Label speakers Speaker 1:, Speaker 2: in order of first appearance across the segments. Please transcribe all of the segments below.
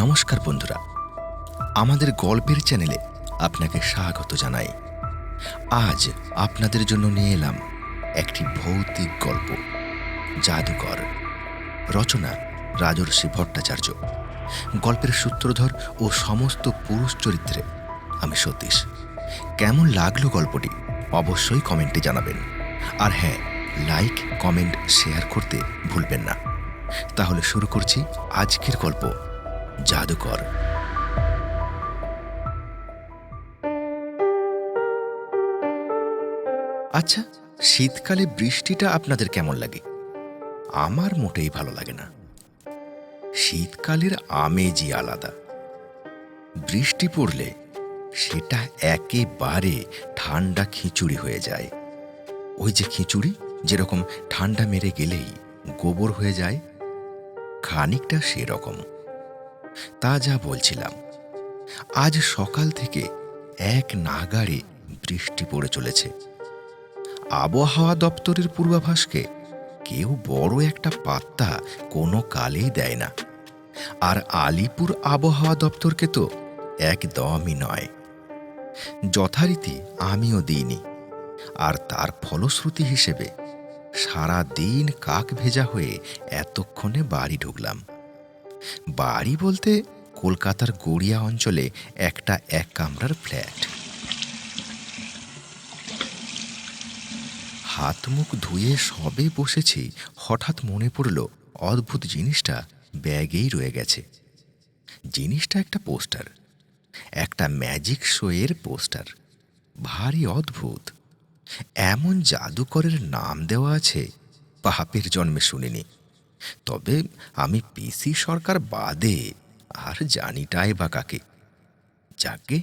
Speaker 1: নমস্কার বন্ধুরা। আমাদের গল্পের চ্যানেলে আপনাকে স্বাগত জানাই। আজ আপনাদের জন্য নিয়ে এলাম একটি ভৌতিক গল্প, জাদুকর, রচনা রাজর্ষি ভট্টাচার্য। গল্পের সূত্রধর ও সমস্ত পুরুষ চরিত্রে আমি সতীশ। কেমন লাগল গল্পটি অবশ্যই কমেন্টে জানাবেন। আর হ্যাঁ লাইক, কমেন্ট, শেয়ার করতে ভুলবেন না। তাহলে শুরু করছি আজকের গল্প। জাদুকর। আচ্ছা শীতকালে বৃষ্টিটা আপনাদের কেমন লাগে? আমার মোটেই ভালো লাগে না। শীতকালের আমেজই আলাদা। বৃষ্টি পড়লে সেটা একেবারে ঠান্ডা খিচুড়ি হয়ে যায়। ওই যে খিচুড়ি, যেরকম ঠান্ডা মেরে গেলেই গোবর হয়ে যায়, খানিকটা সেরকম। তা যা বলছিলাম। আজ সকাল থেকে এক নাগাড়ে বৃষ্টি পড়ে চলেছে। আবহাওয়া দপ্তরের পূর্বাভাসকে কেউ বড় একটা পাত্তা কোনো কালেই দেয় না। আর আলিপুর আবহাওয়া দপ্তরকে তো একদমই নয়। যথারীতি আমিও দিইনি। আর তার ফলশ্রুতি হিসেবে সারা দিন কাক ভেজা হয়ে এতক্ষণে বাড়ি ঢুকলাম। বাড়ি বলতে কলকাতার গড়িয়া অঞ্চলে একটা এক কামরার ফ্ল্যাট। হাত মুখ ধুয়ে সবে বসেছি, হঠাৎ মনে পড়ল, অদ্ভুত জিনিসটা ব্যাগেই রয়ে গেছে। জিনিসটা একটা পোস্টার, একটা ম্যাজিক শোয়ের পোস্টার। ভারী অদ্ভুত। এমন জাদুকরের নাম দেওয়া আছে, পাপের জন্মে শুনিনি। তবে আমি পিসি সরকার বাদে আর জানিটাই বা কাকে। যাকে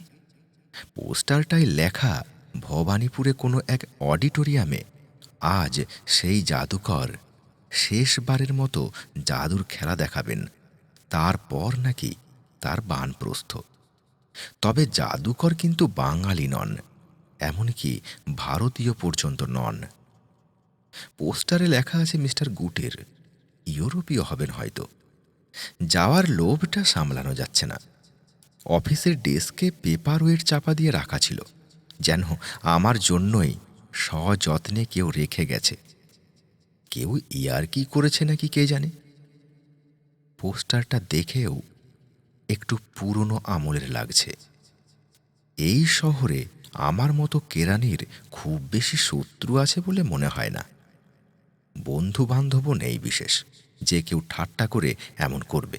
Speaker 1: পোস্টারটায় লেখা ভবানীপুরে কোনো এক অডিটোরিয়ামে। আজ সেই জাদুকর শেষবারের মতো জাদুর খেলা দেখাবেন। তারপর নাকি তার বানপ্রস্থ। তবে জাদুকর কিন্তু বাঙালি নন, এমনকি ভারতীয় পর্যন্ত নন। পোস্টারে লেখা আছে মিস্টার গুটের। ইউরোপীয় হবেন হয়তো। যাওয়ার লোভটা সামলানো যাচ্ছে না। অফিসের ডেস্কে পেপার ওয়েট চাপা দিয়ে রাখা ছিল। যেন আমার জন্যই সযত্নে কেউ রেখে গেছে। কেউ ইয়ার কি করেছে নাকি কে জানে? পোস্টারটা দেখেও একটু পুরনো আমলের লাগছে। এই শহরে আমার মতো কেরানির খুব বেশি শত্রু আছে বলে মনে হয় না। বন্ধু বান্ধবও নেই বিশেষ, যে কেউ ঠাট্টা করে এমন করবে।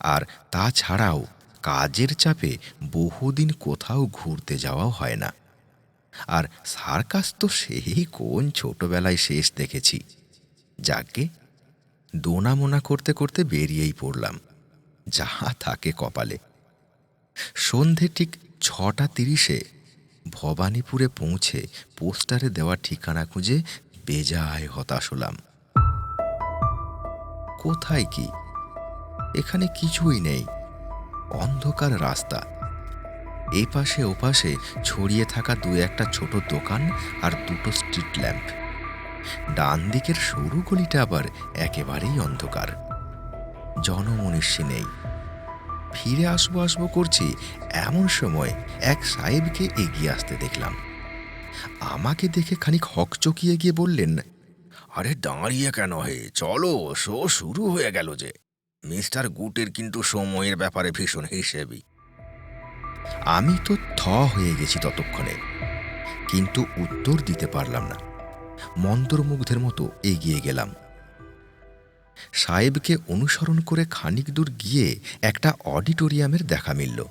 Speaker 1: আর তাছাড়াও কাজের চাপে বহুদিন কোথাও ঘুরতে যাওয়াও হয় না। আর সার্কাস তো সেই কোন ছোটবেলায় শেষ দেখেছি। যাকে দোনামোনা করতে করতে বেরিয়েই পড়লাম, যাহা থাকে কপালে। সন্ধে ঠিক ছটা তিরিশে ভবানীপুরে পৌঁছে পোস্টারে দেওয়া ঠিকানা খুঁজে বেজায় হতাশ হলাম। কোথায় কি? এখানে কিছুই নেই। অন্ধকার রাস্তা। এপাশে ওপাশে ছড়িয়ে থাকা দু একটা ছোট দোকান আর দুটো স্ট্রিট ল্যাম্প। ডান দিকের সরু গলিটা আবার একেবারেই অন্ধকার। জনমনুষ্যী নেই। ফিরে আসব আসব করছি, এমন সময় এক সাহেবকে এগিয়ে আসতে দেখলাম। আমাকে দেখে খানিক হকচকিয়ে গিয়ে বললেন,
Speaker 2: আরে দাঁড়িয়ে কেন হে? চলো, শো শুরু হয়ে গেল যে। মিস্টার গুটের কিন্তু সময়ের ব্যাপারে ভীষণ হিসেবি।
Speaker 1: আমি তো থ হয়ে গেছি ততক্ষণে। কিন্তু উত্তর দিতে পারলাম না। মন্ত্রমুগ্ধের মতো এগিয়ে গেলাম। সাহেবকে অনুসরণ করে খানিক দূর গিয়ে একটা অডিটোরিয়ামের দেখা মিলল।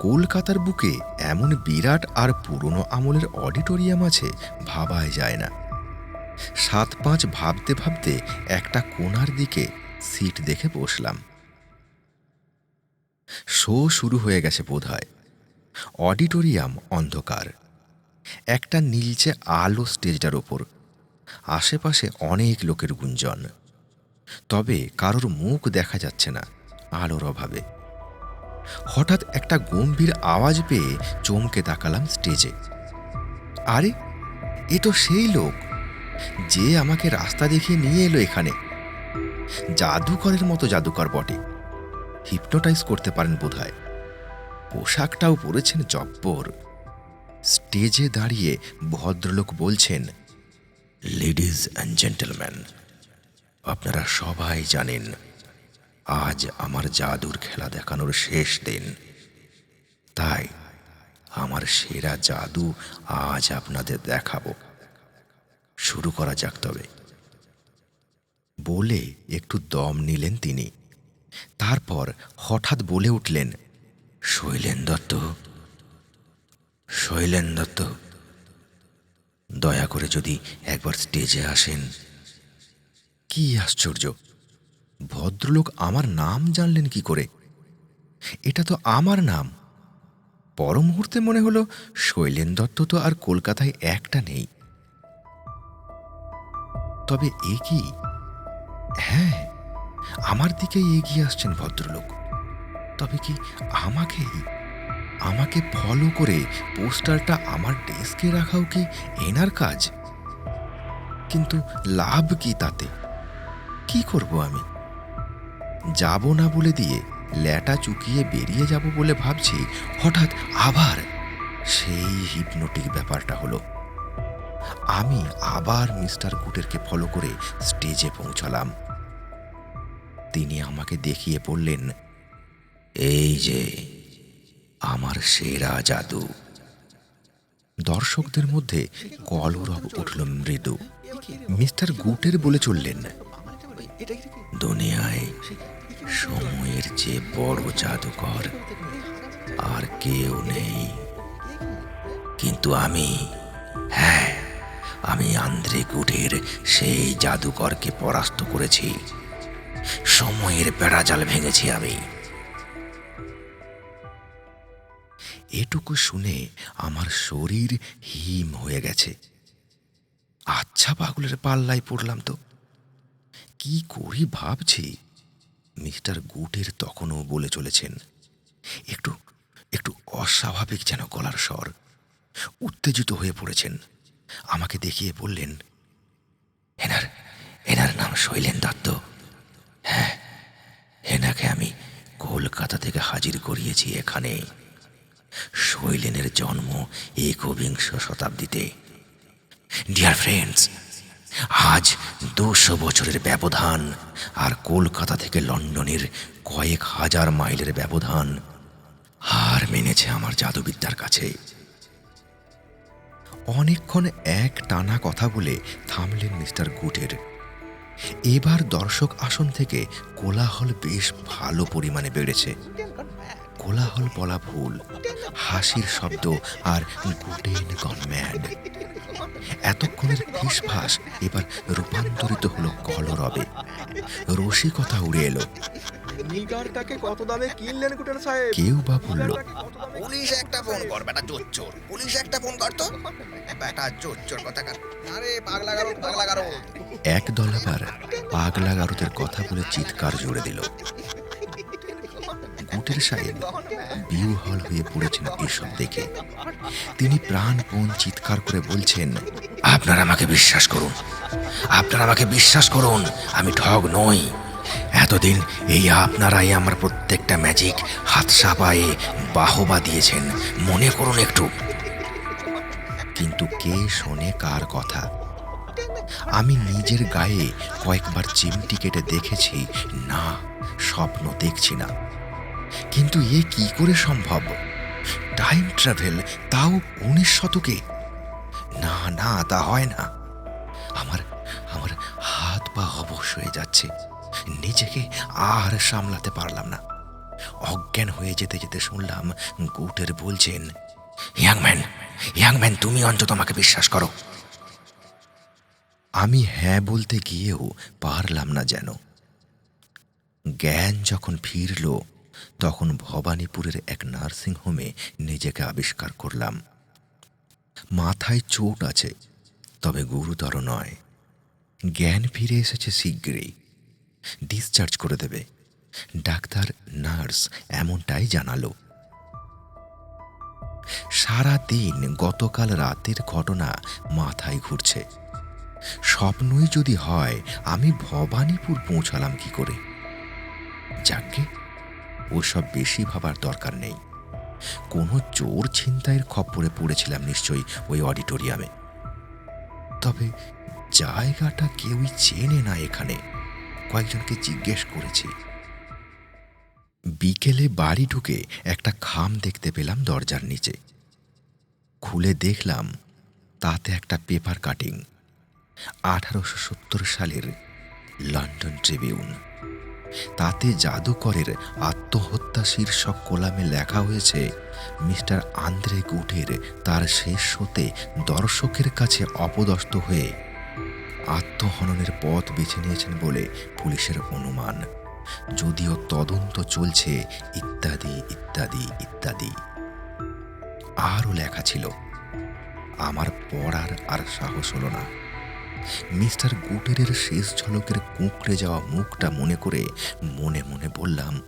Speaker 1: কলকাতার বুকে এমন বিরাট আর পুরনো আমলের অডিটোরিয়াম আছে, ভাবাই যায় না। সাত পাঁচ ভাবতে ভাবতে একটা কোণার দিকে সিট দেখে বসলাম। শো শুরু হয়ে গেছে বোধহয়। অডিটোরিয়াম অন্ধকার। একটা নীলচে আলো স্টেজটার ওপর। আশেপাশে অনেক লোকের গুঞ্জন। তবে কারোর মুখ দেখা যাচ্ছে না, আলোর অভাবে। হঠাৎ একটা গম্ভীর আওয়াজ পেয়ে চমকে তাকালাম স্টেজে। আরে, এ তো সেই লোক যে আমাকে রাস্তা দেখিয়ে নিয়ে এলো এখানে। জাদুকরের মতো জাদুকর বটে। হিপনোটাইজ করতে পারেন বোধহয়। পোশাকটাও পরেছেন জব্বর। স্টেজে দাঁড়িয়ে ভদ্রলোক বলছেন লেডিজ অ্যান্ড জেন্টলম্যান আপনারা সবাই জানেন আজ আমার জাদুর খেলা দেখানোর শেষ দিন। তাই আমার সেরা জাদু আজ আপনাদের দেখাবো। শুরু করা যাক তবে। বলে একটু দম নিলেন তিনি। তারপর হঠাৎ বলে উঠলেন, শৈলেন দত্ত শৈলেন দত্ত, দয়া করে যদি একবার স্টেজে আসেন। কি আশ্চর্য! ভদ্রলোক আমার নাম জানলেন কি করে? এটা তো আমার নাম। পর মুহূর্তে মনে হলো শৈলেন দত্ত তো আর কলকাতায় একটা নেই। তবে এ কি? হ্যাঁ আমার দিকে এগিয়ে আসছেন ভদ্রলোক। তবে কি আমাকেই? আমাকে ফলো করে পোস্টারটা আমার ডেস্কে রাখাও কি এনার কাজ? কিন্তু লাভ কি তাতে? কি করব আমি? যাব না বলে দিয়ে ল্যাটা চুকিয়ে বেরিয়ে যাব বলে ভাবছি, হঠাৎ আবার সেই হিপনোটিক ব্যাপারটা হলো। আমি আবার মিস্টার গুটেরকে ফলো করে স্টেজে পৌঁছালাম। তিনি আমাকে দেখিয়ে বললেন, এই যে, আমার সেরা জাদু। দর্শকদের মধ্যে কলরব উঠল মৃদু। মিস্টার গুটের বলে চললেন, দুনিয়ায় সময়ের চেয়ে বড় জাদুকর আর কেউ নেই। কিন্তু আমি হ্যাঁ আমি আন্দ্রে গুটের সেই জাদুকরকে পরাস্ত করেছি। সময়ের বেড়াজাল ভেঙেছি আমি। এটুকু শুনে আমার শরীর হিম হয়ে গেছে। আচ্ছা পাগলের পাল্লায় পড়লাম তো। কি করি ভাবছি? মিস্টার গুটের তখনও বলে চলেছেন, একটু একটু অস্বাভাবিক যেন গলার স্বর। উত্তেজিত হয়ে পড়েছেন। আমাকে দেখিয়ে বললেন, হেনার হেনার নাম শৈলেন দত্ত। হ্যাঁ হেনাকে আমি কলকাতা থেকে হাজির করিয়েছি এখানে। শৈলেনের জন্ম একবিংশ শতাব্দীতে। ডিয়ার ফ্রেন্ডস আজ দুশো বছরের ব্যবধান আর কলকাতা থেকে লন্ডনের কয়েক হাজার মাইলের ব্যবধান হার মেনেছে আমার জাদুবিদ্যার কাছে। অনেকক্ষণ এক টানা কথা বলে থামলেন মিস্টার গুটের। এবার দর্শক আসন থেকে কোলাহল বেশ ভালো পরিমাণে বেড়েছে। কোলাহল বলা ভুল, হাসির শব্দ আর গুটেন গনম্যাড এতক্ষণের ফিসফাস এবার রূপান্তরিত হলো কলরবে। রসিকতা উড়ে এলো।
Speaker 3: কত দামে কিনলেন কুটার সাহেব?
Speaker 1: কেউ বা বলল
Speaker 2: পুলিশ একটা ফোন কর বেটা চোর পুলিশ একটা ফোন কর তো। বেটা চোর কথা আরে পাগলা গারো পাগলা গারো
Speaker 1: এক দল আবার পাগলা গারুদের কথা বলে চিৎকার জুড়ে দিল। গুটের সাহেব বিউহল হয়ে পড়েছেন এসব দেখে। তিনি প্রাণপণ চিৎকার করে বলছেন, আপনারা আমাকে বিশ্বাস করুন। আপনারা আমাকে বিশ্বাস করুন, আমি ঠগ নই। এতদিন এই আপনারাই আমার প্রত্যেকটা ম্যাজিক হাত সাপায়ে বাহবা দিয়েছেন। মনে করুন একটু। কিন্তু কে শোনে কার কথা? আমি নিজের গায়ে কয়েকবার চিমটি কেটে দেখেছি, না, স্বপ্ন দেখছি না। কিন্তু এ কি করে সম্ভব? টাইম ট্রাভেল তাও উনিশ শতকে? না না, তা হয় না। আমার আমার হাত পা অবশ হয়ে যাচ্ছে। নিজেকে আর সামলাতে পারলাম না। অজ্ঞান হয়ে যেতে যেতে শুনলাম গুটের বলছেন ইয়াংম্যান ইয়াংম্যান তুমি অন্তত আমাকে বিশ্বাস করো। আমি হ্যাঁ বলতে গিয়েও পারলাম না যেন। জ্ঞান যখন ফিরল তখন ভবানীপুরের এক নার্সিং হোমে নিজেকে আবিষ্কার করলাম। মাথায় চোট আছে, তবে গুরুতর নয়। জ্ঞান ফিরে এসেছে শীঘ্রই। ডিসচার্জ করে দেবে। ডাক্তার, নার্স এমনটাই জানালো। সারা দিন গতকাল রাতের ঘটনা মাথায় ঘুরছে। স্বপ্নই যদি হয়, আমি ভবানীপুর পৌঁছালাম কি করে? যাকে ওসব বেশি ভাবার দরকার নেই। কোনো চোর ছিনতাইয়ের খপ্পরে পড়েছিলাম নিশ্চয়ই ওই অডিটোরিয়ামে। তবে জায়গাটা কেউই চেনে না এখানে। কয়েকজনকে জিজ্ঞেস করেছি। বিকেলে বাড়ি ঢুকে একটা খাম দেখতে পেলাম দরজার নিচে। খুলে দেখলাম তাতে একটা পেপার কাটিং। আঠারোশো সত্তর সালের লন্ডন ট্রিবিউন। তাতে জাদুকরের আত্মহত্যা শীর্ষক কোলামে লেখা হয়েছে, মিস্টার আন্দ্রে গুটের তার শেষ শোতে দর্শকের কাছে অপদস্থ হয়ে আত্মহননের পথ বেছে নিয়েছেন বলে পুলিশের অনুমান। যদিও তদন্ত চলছে, ইত্যাদি ইত্যাদি ইত্যাদি। আরও লেখা ছিল, আমার পড়ার আর সাহস হলো না। মিস্টার গুটেরের শেষ ঝলকের কুঁকড়ে যাওয়া মুখটা মনে করে মনে মনে বললাম,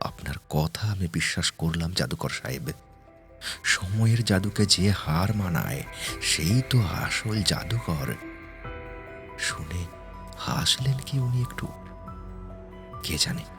Speaker 1: আপনার কথা আমি বিশ্বাস করলাম, জাদুকর সাহেব। সময়ের জাদুকে যে হার মানায়, সেই তো আসল জাদুকর। শুনে হাসলেন কি উনি একটু? কে জানে?